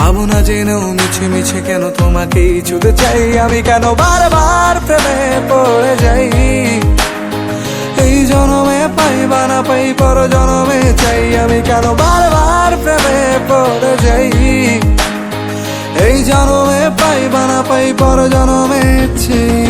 পাবো না মিছে মিছে কেন তোমাকে ছুতে চাই? আমি কেন বারবার প্রেমে পড়ে যাই? এই জনমে পাই বানা পাই পর জনমে চাই। আমি কেন বারবার প্রেমে পড়ে যাই? এই জনমে পাই বানা পাই পর জনমে চাই।